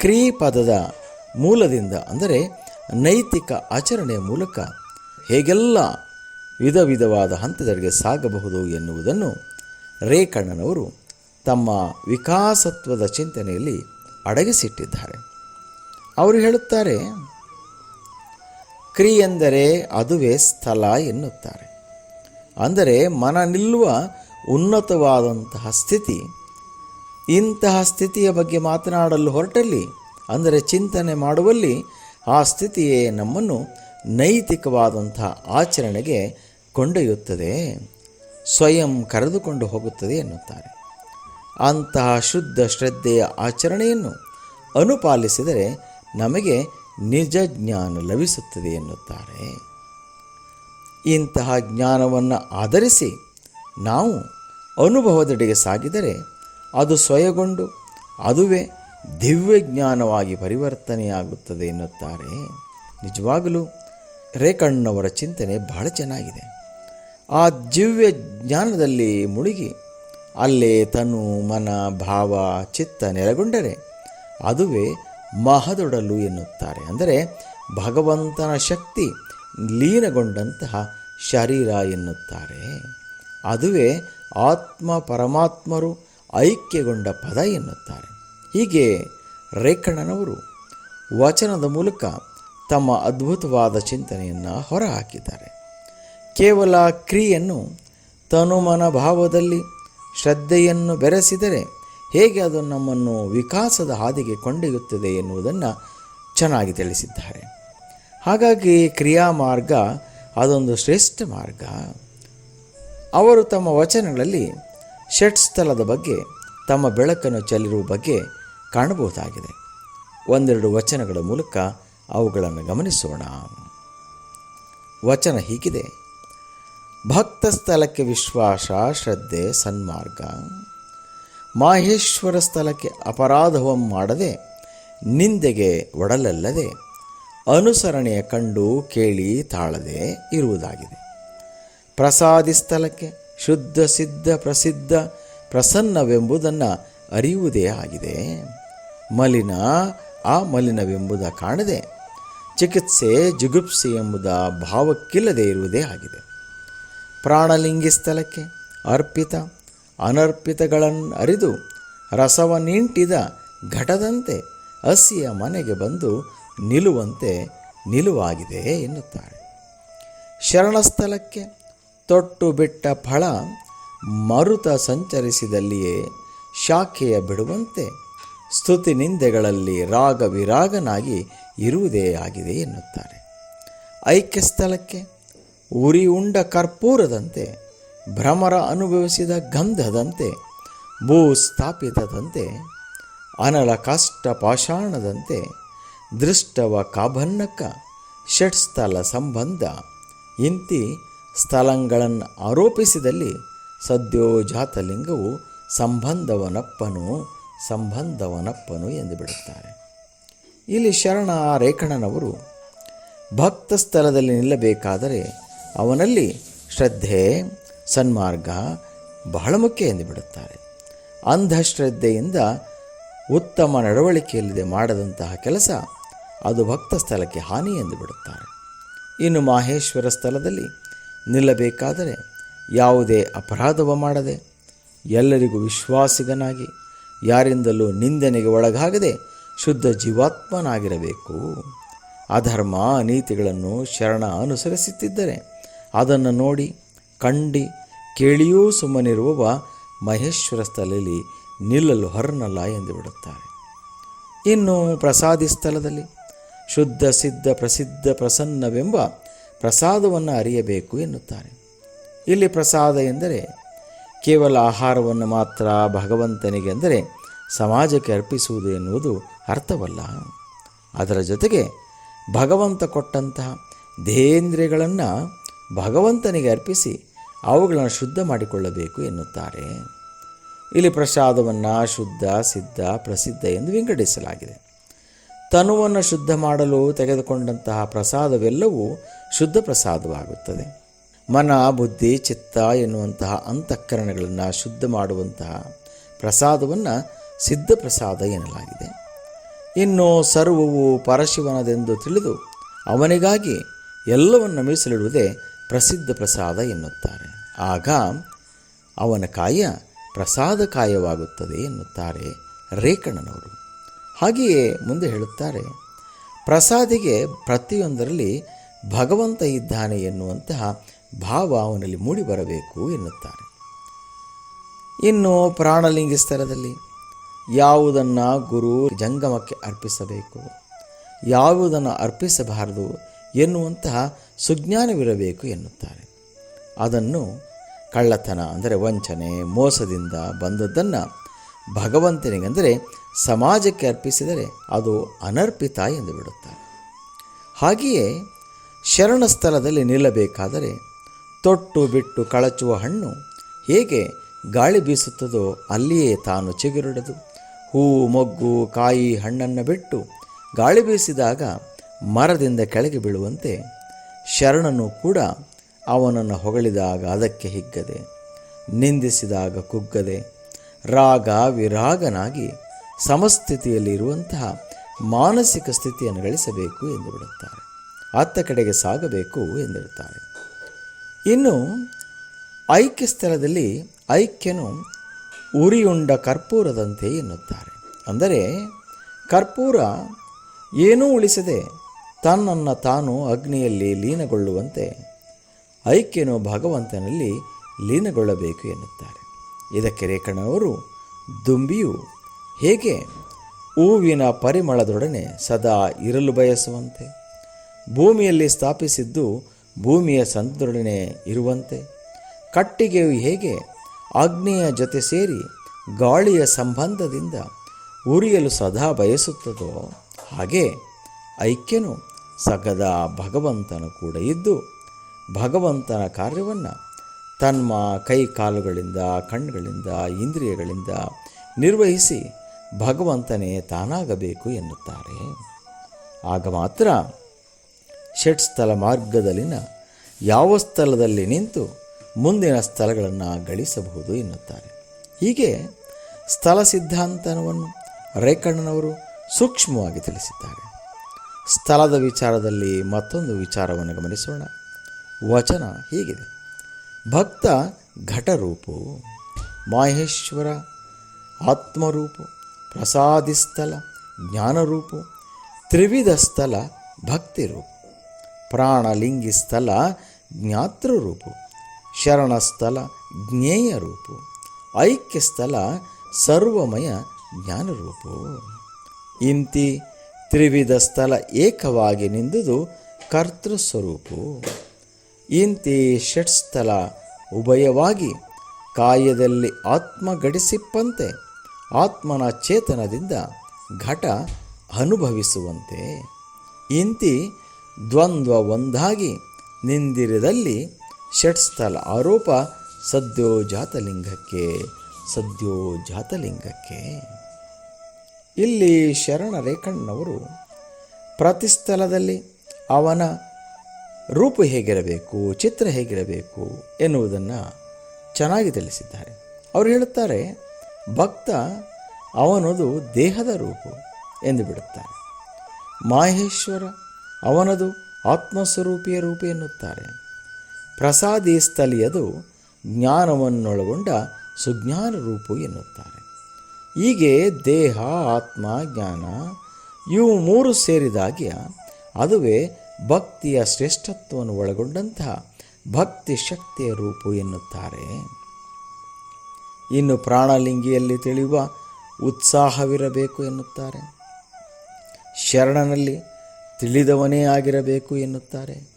ಕ್ರೀ ಪದದ ಮೂಲದಿಂದ, ಅಂದರೆ ನೈತಿಕ ಆಚರಣೆಯ ಮೂಲಕ ಹೇಗೆಲ್ಲ ವಿಧ ವಿಧವಾದ ಹಂತದರಿಗೆ ಸಾಗಬಹುದು ಎನ್ನುವುದನ್ನು ರೇಖಣ್ಣನವರು ತಮ್ಮ ವಿಕಾಸತ್ವದ ಚಿಂತನೆಯಲ್ಲಿ ಅಡಗಿಸಿಟ್ಟಿದ್ದಾರೆ. ಅವರು ಹೇಳುತ್ತಾರೆ, ಕ್ರಿ ಎಂದರೆ ಅದುವೇ ಸ್ಥಳ ಎನ್ನುತ್ತಾರೆ. ಅಂದರೆ ಮನ ನಿಲ್ಲುವ ಉನ್ನತವಾದಂತಹ ಸ್ಥಿತಿ. ಇಂತಹ ಸ್ಥಿತಿಯ ಬಗ್ಗೆ ಮಾತನಾಡಲು ಹೊರಟಲ್ಲಿ, ಅಂದರೆ ಚಿಂತನೆ ಮಾಡುವಲ್ಲಿ, ಆ ಸ್ಥಿತಿಯೇ ನಮ್ಮನ್ನು ನೈತಿಕವಾದಂತಹ ಆಚರಣೆಗೆ ಕೊಂಡೊಯ್ಯುತ್ತದೆ, ಸ್ವಯಂ ಕರೆದುಕೊಂಡು ಹೋಗುತ್ತದೆ ಎನ್ನುತ್ತಾರೆ. ಅಂತಹ ಶುದ್ಧ ಶ್ರದ್ಧೆಯ ಆಚರಣೆಯನ್ನು ಅನುಪಾಲಿಸಿದರೆ ನಮಗೆ ನಿಜ ಜ್ಞಾನ ಲಭಿಸುತ್ತದೆ ಎನ್ನುತ್ತಾರೆ. ಇಂತಹ ಜ್ಞಾನವನ್ನು ಆಧರಿಸಿ ನಾವು ಅನುಭವದೆಡೆಗೆ ಸಾಗಿದರೆ ಅದು ಸ್ವಯಗೊಂಡು ಅದುವೇ ದಿವ್ಯ ಜ್ಞಾನವಾಗಿ ಪರಿವರ್ತನೆಯಾಗುತ್ತದೆ ಎನ್ನುತ್ತಾರೆ. ನಿಜವಾಗಲೂ ರೇಖಣ್ಣವರ ಚಿಂತನೆ ಬಹಳ ಚೆನ್ನಾಗಿದೆ. ಆ ದಿವ್ಯ ಜ್ಞಾನದಲ್ಲಿ ಮುಳುಗಿ ಅಲ್ಲೇ ತನು ಮನ, ಭಾವ, ಚಿತ್ತ ನೆಲೆಗೊಂಡರೆ ಅದುವೇ ಮಹದೊಡಲು ಎನ್ನುತ್ತಾರೆ. ಅಂದರೆ ಭಗವಂತನ ಶಕ್ತಿ ಲೀನಗೊಂಡಂತಹ ಶರೀರ ಎನ್ನುತ್ತಾರೆ. ಅದುವೇ ಆತ್ಮ ಪರಮಾತ್ಮರು ಐಕ್ಯಗೊಂಡ ಪದ ಎನ್ನುತ್ತಾರೆ. ಹೀಗೆ ರೇಖಣ್ಣನವರು ವಚನದ ಮೂಲಕ ತಮ್ಮ ಅದ್ಭುತವಾದ ಚಿಂತನೆಯನ್ನು ಹೊರಹಾಕಿದ್ದಾರೆ. ಕೇವಲ ಕ್ರಿಯೆಯನ್ನು ತನುಮನ ಭಾವದಲ್ಲಿ ಶ್ರದ್ಧೆಯನ್ನು ಬೆರೆಸಿದರೆ ಹೇಗೆ ಅದು ನಮ್ಮನ್ನು ವಿಕಾಸದ ಹಾದಿಗೆ ಕೊಂಡೊಯ್ಯುತ್ತದೆ ಎನ್ನುವುದನ್ನು ಚೆನ್ನಾಗಿ ತಿಳಿಸಿದ್ದಾರೆ. ಹಾಗಾಗಿ ಕ್ರಿಯಾ ಮಾರ್ಗ ಅದೊಂದು ಶ್ರೇಷ್ಠ ಮಾರ್ಗ. ಅವರು ತಮ್ಮ ವಚನಗಳಲ್ಲಿ ಷಟ್ ಸ್ಥಳದ ಬಗ್ಗೆ, ತಮ್ಮ ಬೆಳಕನ್ನು ಚೆಲ್ಲಿರುವ ಬಗ್ಗೆ ಕಾಣಬಹುದಾಗಿದೆ. ಒಂದೆರಡು ವಚನಗಳ ಮೂಲಕ ಅವುಗಳನ್ನು ಗಮನಿಸೋಣ. ವಚನ ಹೀಗಿದೆ. ಭಕ್ತ ಸ್ಥಳಕ್ಕೆ ವಿಶ್ವಾಸ, ಶ್ರದ್ಧೆ, ಸನ್ಮಾರ್ಗ. ಮಾಹೇಶ್ವರ ಸ್ಥಳಕ್ಕೆ ಅಪರಾಧವಂ ಮಾಡದೆ ನಿಂದೆಗೆ ಒಡಲಲ್ಲದೆ ಅನುಸರಣೆಯ ಕಂಡು ಕೇಳಿ ತಾಳದೆ ಇರುವುದಾಗಿದೆ. ಪ್ರಸಾದಿ ಸ್ಥಳಕ್ಕೆ ಶುದ್ಧ, ಸಿದ್ಧ, ಪ್ರಸಿದ್ಧ, ಪ್ರಸನ್ನವೆಂಬುದನ್ನು ಅರಿಯುವುದೇ ಆಗಿದೆ. ಮಲಿನ ಆ ಮಲಿನವೆಂಬುದ ಕಾಣದೆ ಚಿಕಿತ್ಸೆ ಜುಗುಪ್ಸೆ ಎಂಬುದ ಭಾವಕ್ಕಿಲ್ಲದೆ ಇರುವುದೇ ಆಗಿದೆ. ಪ್ರಾಣಲಿಂಗಿ ಸ್ಥಳಕ್ಕೆ ಅರ್ಪಿತ ಅನರ್ಪಿತಗಳನ್ನು ಅರಿದು ರಸವನ್ನಿಂಟಿದ ನಿಂಟಿದ ಘಟದಂತೆ ಹಸಿಯ ಮನೆಗೆ ಬಂದು ನಿಲ್ಲುವಂತೆ ನಿಲುವಾಗಿದೆ ಎನ್ನುತ್ತಾರೆ. ಶರಣಸ್ಥಲಕ್ಕೆ ತೊಟ್ಟು ಬಿಟ್ಟ ಫಳ ಮರುತ ಸಂಚರಿಸಿದಲ್ಲಿಯೇ ಶಾಖೆಯ ಬಿಡುವಂತೆ ಸ್ತುತಿ ನಿಂದೆಗಳಲ್ಲಿ ರಾಗ ವಿರಾಗನಾಗಿ ಇರುವುದೇ ಆಗಿದೆ ಎನ್ನುತ್ತಾರೆ. ಐಕ್ಯ ಸ್ಥಳಕ್ಕೆ ಉರಿ ಉಂಡ ಕರ್ಪೂರದಂತೆ ಭ್ರಮರ ಅನುಭವಿಸಿದ ಗಂಧದಂತೆ ಭೂ ಸ್ಥಾಪಿತದಂತೆ ಅನಲ ಕಷ್ಟ ಪಾಷಾಣದಂತೆ, ದೃಷ್ಟವ ಷಟ್ ಷಟ್ಸ್ಥಲ ಸಂಬಂಧ, ಇಂತಿ ಸ್ಥಳಗಳನ್ನು ಆರೋಪಿಸಿದಲ್ಲಿ ಸದ್ಯೋಜಾತಲಿಂಗವು ಸಂಬಂಧವನಪ್ಪನು ಸಂಬಂಧವನಪ್ಪನು ಎಂದು ಬಿಡುತ್ತಾರೆ. ಇಲ್ಲಿ ಶರಣ ರೇಖಣನವರು ಭಕ್ತ ಸ್ಥಳದಲ್ಲಿ ನಿಲ್ಲಬೇಕಾದರೆ ಅವನಲ್ಲಿ ಶ್ರದ್ಧೆ ಸನ್ಮಾರ್ಗ ಬಹಳ ಮುಖ್ಯ ಎಂದು ಬಿಡುತ್ತಾರೆ. ಅಂಧಶ್ರದ್ಧೆಯಿಂದ ಉತ್ತಮ ನಡವಳಿಕೆಯಲ್ಲಿದೆ ಮಾಡದಂತಹ ಕೆಲಸ ಅದು ಭಕ್ತ ಸ್ಥಳಕ್ಕೆ ಹಾನಿ ಎಂದು ಬಿಡುತ್ತಾರೆ. ಇನ್ನು ಮಾಹೇಶ್ವರ ಸ್ಥಳದಲ್ಲಿ ನಿಲ್ಲಬೇಕಾದರೆ ಯಾವುದೇ ಅಪರಾಧವ ಮಾಡದೆ ಎಲ್ಲರಿಗೂ ವಿಶ್ವಾಸಿಗನಾಗಿ, ಯಾರಿಂದಲೂ ನಿಂದನೆಗೆ ಒಳಗಾಗದೆ ಶುದ್ಧ ಜೀವಾತ್ಮನಾಗಿರಬೇಕು. ಅಧರ್ಮ ನೀತಿಗಳನ್ನು ಶರಣ ಅನುಸರಿಸುತ್ತಿದ್ದರೆ ಅದನ್ನು ನೋಡಿ, ಕಂಡಿ ಕೇಳಿಯೂ ಸುಮ್ಮನಿರುವವ ಮಹೇಶ್ವರ ಸ್ಥಳದಲ್ಲಿ ನಿಲ್ಲಲು ಹೊರನಲ್ಲ ಎಂದು ಬಿಡುತ್ತಾರೆ. ಇನ್ನು ಪ್ರಸಾದಿ ಸ್ಥಳದಲ್ಲಿ ಶುದ್ಧ, ಸಿದ್ಧ, ಪ್ರಸಿದ್ಧ, ಪ್ರಸನ್ನವೆಂಬ ಪ್ರಸಾದವನ್ನು ಅರಿಯಬೇಕು ಎನ್ನುತ್ತಾರೆ. ಇಲ್ಲಿ ಪ್ರಸಾದ ಎಂದರೆ ಕೇವಲ ಆಹಾರವನ್ನು ಮಾತ್ರ ಭಗವಂತನಿಗೆ ಅಂದರೆ ಸಮಾಜಕ್ಕೆ ಅರ್ಪಿಸುವುದು ಎನ್ನುವುದು ಅರ್ಥವಲ್ಲ. ಅದರ ಜೊತೆಗೆ ಭಗವಂತ ಕೊಟ್ಟಂತಹ ದೇಹೇಂದ್ರಿಯಗಳನ್ನು ಭಗವಂತನಿಗೆ ಅರ್ಪಿಸಿ ಅವುಗಳನ್ನು ಶುದ್ಧ ಮಾಡಿಕೊಳ್ಳಬೇಕು ಎನ್ನುತ್ತಾರೆ. ಇಲ್ಲಿ ಪ್ರಸಾದವನ್ನು ಶುದ್ಧ, ಸಿದ್ಧ, ಪ್ರಸಿದ್ಧ ಎಂದು ವಿಂಗಡಿಸಲಾಗಿದೆ. ತನುವನ್ನು ಶುದ್ಧ ಮಾಡಲು ತೆಗೆದುಕೊಂಡಂತಹ ಪ್ರಸಾದವೆಲ್ಲವೂ ಶುದ್ಧ ಪ್ರಸಾದವಾಗುತ್ತದೆ. ಮನ, ಬುದ್ಧಿ, ಚಿತ್ತ ಎನ್ನುವಂತಹ ಅಂತಃಕರಣಗಳನ್ನು ಶುದ್ಧ ಮಾಡುವಂತಹ ಪ್ರಸಾದವನ್ನು ಸಿದ್ಧ ಪ್ರಸಾದ ಎನ್ನಲಾಗಿದೆ. ಇನ್ನು ಸರ್ವವು ಪರಶಿವನದೆಂದು ತಿಳಿದು ಅವನಿಗಾಗಿ ಎಲ್ಲವನ್ನು ಮೀಸಲಿಡುವುದೇ ಪ್ರಸಿದ್ಧ ಪ್ರಸಾದ ಎನ್ನುತ್ತಾರೆ. ಆಗ ಅವನ ಕಾಯ ಪ್ರಸಾದ ಕಾಯವಾಗುತ್ತದೆ ಎನ್ನುತ್ತಾರೆ ರೇಖಣ್ಣನವರು ಹಾಗೆಯೇ ಮುಂದೆ ಹೇಳುತ್ತಾರೆ, ಪ್ರಸಾದಿಗೆ ಪ್ರತಿಯೊಂದರಲ್ಲಿ ಭಗವಂತ ಇದ್ದಾನೆ ಎನ್ನುವಂತಹ ಭಾವ ಅವನಲ್ಲಿ ಮೂಡಿಬರಬೇಕು ಎನ್ನುತ್ತಾರೆ. ಇನ್ನು ಪ್ರಾಣಲಿಂಗಿ ಸ್ತರದಲ್ಲಿ ಯಾವುದನ್ನು ಗುರು ಜಂಗಮಕ್ಕೆ ಅರ್ಪಿಸಬೇಕು, ಯಾವುದನ್ನು ಅರ್ಪಿಸಬಾರದು ಎನ್ನುವಂತಹ ಸುಜ್ಞಾನವಿರಬೇಕು ಎನ್ನುತ್ತಾರೆ. ಅದನ್ನು ಕಳ್ಳತನ, ಅಂದರೆ ವಂಚನೆ, ಮೋಸದಿಂದ ಬಂದದ್ದನ್ನು ಭಗವಂತನಿಗೆ ಅಂದರೆ ಸಮಾಜಕ್ಕೆ ಅರ್ಪಿಸಿದರೆ ಅದು ಅನರ್ಪಿತ ಎಂದು ಬಿಡುತ್ತಾರೆ. ಹಾಗೆಯೇ ಶರಣ ಸ್ಥಳದಲ್ಲಿ ನಿಲ್ಲಬೇಕಾದರೆ ತೊಟ್ಟು, ಬಿಟ್ಟು ಕಳಚುವ ಹಣ್ಣು ಹೇಗೆ ಗಾಳಿ ಬೀಸುತ್ತದೋ ಅಲ್ಲಿಯೇ ತಾನು ಚಿಗುರಿಡದು. ಹೂ, ಮೊಗ್ಗು, ಕಾಯಿ, ಹಣ್ಣನ್ನು ಬಿಟ್ಟು ಗಾಳಿ ಬೀಸಿದಾಗ ಮರದಿಂದ ಕೆಳಗೆ ಬೀಳುವಂತೆ ಶರಣನು ಕೂಡ ಅವನನ್ನು ಹೊಗಳಿದಾಗ ಅದಕ್ಕೆ ಹಿಗ್ಗದೆ, ನಿಂದಿಸಿದಾಗ ಕುಗ್ಗದೆ ರಾಗ ವಿರಾಗನಾಗಿ ಸಮಸ್ಥಿತಿಯಲ್ಲಿರುವಂತಹ ಮಾನಸಿಕ ಸ್ಥಿತಿಯನ್ನು ಗಳಿಸಬೇಕು ಎಂದು ಬಿಡುತ್ತಾರೆ. ಅತ್ತ ಕಡೆಗೆ ಸಾಗಬೇಕು ಎಂದಿರುತ್ತಾರೆ. ಇನ್ನು ಐಕ್ಯ ಸ್ಥಳದಲ್ಲಿ ಐಕ್ಯನು ಉರಿಯುಂಡ ಕರ್ಪೂರದಂತೆ ಎನ್ನುತ್ತಾರೆ. ಅಂದರೆ ಕರ್ಪೂರ ಏನೂ ಉಳಿಸದೆ ತನ್ನನ್ನು ತಾನು ಅಗ್ನಿಯಲ್ಲಿ ಲೀನಗೊಳ್ಳುವಂತೆ ಐಕ್ಯನು ಭಗವಂತನಲ್ಲಿ ಲೀನಗೊಳ್ಳಬೇಕು ಎನ್ನುತ್ತಾರೆ. ಇದಕ್ಕೆ ರೇಖಣ್ಣವರು ದುಂಬಿಯು ಹೇಗೆ ಹೂವಿನ ಪರಿಮಳದೊಡನೆ ಸದಾ ಇರಲು ಬಯಸುವಂತೆ, ಭೂಮಿಯಲ್ಲಿ ಸ್ಥಾಪಿಸಿದ್ದು ಭೂಮಿಯ ಸಂತದೊಡನೆ ಇರುವಂತೆ, ಕಟ್ಟಿಗೆಯು ಹೇಗೆ ಅಗ್ನಿಯ ಜೊತೆ ಸೇರಿ ಗಾಳಿಯ ಸಂಬಂಧದಿಂದ ಉರಿಯಲು ಸದಾ ಬಯಸುತ್ತದೋ ಹಾಗೆ ಐಕ್ಯನು ಸಗದ ಭಗವಂತನ ಕೂಡ ಇದ್ದು ಭಗವಂತನ ಕಾರ್ಯವನ್ನು ತನ್ಮ ಕೈ ಕಾಲುಗಳಿಂದ, ಕಣ್ಣುಗಳಿಂದ, ಇಂದ್ರಿಯಗಳಿಂದ ನಿರ್ವಹಿಸಿ ಭಗವಂತನೇ ತಾನಾಗಬೇಕು ಎನ್ನುತ್ತಾರೆ. ಆಗ ಮಾತ್ರ ಷಟ್ ಸ್ಥಳ ಮಾರ್ಗದಲ್ಲಿನ ಯಾವ ಸ್ಥಳದಲ್ಲಿ ನಿಂತು ಮುಂದಿನ ಸ್ಥಳಗಳನ್ನು ಗಳಿಸಬಹುದು ಎನ್ನುತ್ತಾರೆ. ಹೀಗೆ ಸ್ಥಳ ಸಿದ್ಧಾಂತನವನ್ನು ರೇಖಣ್ಣನವರು ಸೂಕ್ಷ್ಮವಾಗಿ ತಿಳಿಸಿದ್ದಾರೆ. ಸ್ಥಳದ ವಿಚಾರದಲ್ಲಿ ಮತ್ತೊಂದು ವಿಚಾರವನ್ನು ಗಮನಿಸೋಣ. ವಚನ ಹೀಗಿದೆ. ಭಕ್ತ ಘಟರೂಪು, ಮಾಹೇಶ್ವರ ಆತ್ಮರೂಪು, ಪ್ರಸಾದಿಸ್ಥಲ ಜ್ಞಾನರೂಪು ತ್ರಿವಿಧ ಸ್ಥಳ ಭಕ್ತಿರೂಪು ಪ್ರಾಣಲಿಂಗಿ ಸ್ಥಳ ಜ್ಞಾತೃರೂಪು ಶರಣಸ್ಥಳ ಜ್ಞೇಯ ರೂಪು ಐಕ್ಯ ಸ್ಥಳ ಸರ್ವಮಯ ಜ್ಞಾನರೂಪು. ಇಂತಿ ತ್ರಿವಿಧ ಸ್ಥಳ ಏಕವಾಗಿ ನಿಂದುದು ಕರ್ತೃಸ್ವರೂಪು ಇಂತಿ ಷಟ್ಸ್ಥಳ ಉಭಯವಾಗಿ ಕಾಯದಲ್ಲಿ ಆತ್ಮ ಗಡಿಸಿಪ್ಪಂತೆ ಆತ್ಮನ ಚೇತನದಿಂದ ಘಟ ಅನುಭವಿಸುವಂತೆ. ಇಂತಿ ದ್ವಂದ್ವ ಒಂದಾಗಿ ನಿಂದಿರದಲ್ಲಿ ಷಟ್ಸ್ಥಲ ಆರೋಪ ಸದ್ಯೋಜಾತಲಿಂಗಕ್ಕೆ ಸದ್ಯೋಜಾತಲಿಂಗಕ್ಕೆ. ಸದ್ಯೋ ಜಾತಲಿಂಗಕ್ಕೆ ಇಲ್ಲಿ ಶರಣ ರೇಖಣ್ಣವರು ಪ್ರತಿಸ್ಥಲದಲ್ಲಿ ಅವನ ರೂಪ ಹೇಗಿರಬೇಕು, ಚಿತ್ರ ಹೇಗಿರಬೇಕು ಎನ್ನುವುದನ್ನು ಚೆನ್ನಾಗಿ ತಿಳಿಸಿದ್ದಾರೆ. ಅವರು ಹೇಳುತ್ತಾರೆ, ಭಕ್ತ ಅವನದು ದೇಹದ ರೂಪ ಎಂದು ಬಿಡುತ್ತಾರೆ. ಮಾಹೇಶ್ವರ ಅವನದು ಆತ್ಮಸ್ವರೂಪಿಯ ರೂಪ ಎನ್ನುತ್ತಾರೆ. ಪ್ರಸಾದಿ ಸ್ಥಳೀಯದು ಜ್ಞಾನವನ್ನೊಳಗೊಂಡ ಸುಜ್ಞಾನ ರೂಪು ಎನ್ನುತ್ತಾರೆ. ಹೀಗೆ ದೇಹ, ಆತ್ಮ, ಜ್ಞಾನ ಇವು ಮೂರು ಸೇರಿದಾಗ ಅದುವೇ ಭಕ್ತಿಯ ಶ್ರೇಷ್ಠತ್ವವನ್ನು ಒಳಗೊಂಡಂತಹ ಭಕ್ತಿ ಶಕ್ತಿಯ ರೂಪು ಎನ್ನುತ್ತಾರೆ. ಇನ್ನು ಪ್ರಾಣಲಿಂಗಿಯಲ್ಲಿ ತಿಳಿಯುವ ಉತ್ಸಾಹವಿರಬೇಕು ಎನ್ನುತ್ತಾರೆ. ಶರಣನಲ್ಲಿ ತಿಳಿದವನೇ ಆಗಿರಬೇಕು ಎನ್ನುತ್ತಾರೆ.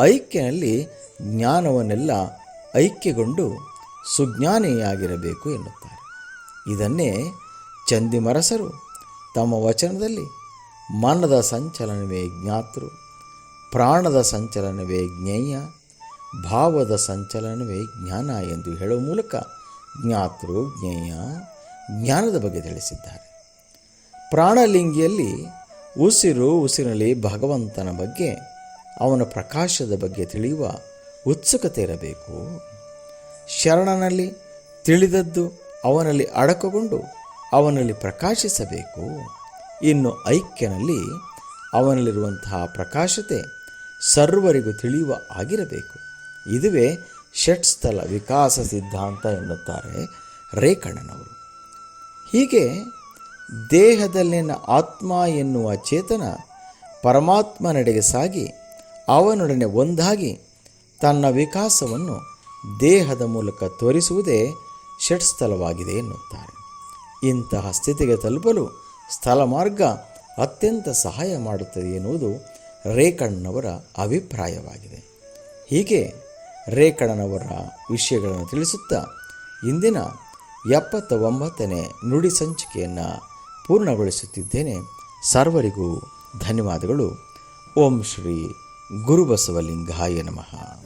ಐಕ್ಯನಲ್ಲಿ ಜ್ಞಾನವನ್ನೆಲ್ಲ ಐಕ್ಯಗೊಂಡು ಸುಜ್ಞಾನಿಯಾಗಿರಬೇಕು ಎನ್ನುತ್ತಾರೆ. ಇದನ್ನೇ ಚಂದಿಮರಸರು ತಮ್ಮ ವಚನದಲ್ಲಿ ಮನದ ಸಂಚಲನವೇ ಜ್ಞಾತೃ, ಪ್ರಾಣದ ಸಂಚಲನವೇ ಜ್ಞೇಯ, ಭಾವದ ಸಂಚಲನವೇ ಜ್ಞಾನ ಎಂದು ಹೇಳುವ ಮೂಲಕ ಜ್ಞಾತೃ, ಜ್ಞೇಯ ಜ್ಞಾನದ ಬಗ್ಗೆ ತಿಳಿಸಿದ್ದಾರೆ. ಪ್ರಾಣಲಿಂಗಿಯಲ್ಲಿ ಉಸಿರು, ಉಸಿರಿನಲ್ಲಿ ಭಗವಂತನ ಬಗ್ಗೆ, ಅವನ ಪ್ರಕಾಶದ ಬಗ್ಗೆ ತಿಳಿಯುವ ಉತ್ಸುಕತೆ ಇರಬೇಕು. ಶರಣನಲ್ಲಿ ತಿಳಿದದ್ದು ಅವನಲ್ಲಿ ಅಡಕಗೊಂಡು ಅವನಲ್ಲಿ ಪ್ರಕಾಶಿಸಬೇಕು. ಇನ್ನು ಐಕ್ಯನಲ್ಲಿ ಅವನಲ್ಲಿರುವಂತಹ ಪ್ರಕಾಶತೆ ಸರ್ವರಿಗೂ ತಿಳಿಯುವ ಆಗಿರಬೇಕು. ಇದುವೇ ಷಟ್ಸ್ಥಲ ವಿಕಾಸ ಸಿದ್ಧಾಂತ ಎನ್ನುತ್ತಾರೆ ರೇಖಣ್ಣನವರು ಹೀಗೆ ದೇಹದಲ್ಲಿನ ಆತ್ಮ ಎನ್ನುವ ಚೇತನ ಪರಮಾತ್ಮನೆಡೆಗೆ ಸಾಗಿ ಅವನೊಡನೆ ಒಂದಾಗಿ ತನ್ನ ವಿಕಾಸವನ್ನು ದೇಹದ ಮೂಲಕ ತೋರಿಸುವುದೇ ಷಟ್ಸ್ಥಲವಾಗಿದೆ ಎನ್ನುತ್ತಾರೆ. ಇಂತಹ ಸ್ಥಿತಿಗೆ ತಲುಪಲು ಸ್ಥಳ ಮಾರ್ಗ ಅತ್ಯಂತ ಸಹಾಯ ಮಾಡುತ್ತದೆ ಎನ್ನುವುದು ರೇಖಣ್ಣನವರ ಅಭಿಪ್ರಾಯವಾಗಿದೆ. ಹೀಗೆ ರೇಖಣ್ಣನವರ ವಿಷಯಗಳನ್ನು ತಿಳಿಸುತ್ತಾ ಇಂದಿನ ಎಪ್ಪತ್ತ ಒಂಬತ್ತನೇ ನುಡಿ ಸಂಚಿಕೆಯನ್ನು ಪೂರ್ಣಗೊಳಿಸುತ್ತಿದ್ದೇನೆ. ಸರ್ವರಿಗೂ ಧನ್ಯವಾದಗಳು. ಓಂ ಶ್ರೀ ಗುರುಬಸವಲಿಂಗಾಯ ನಮಃ.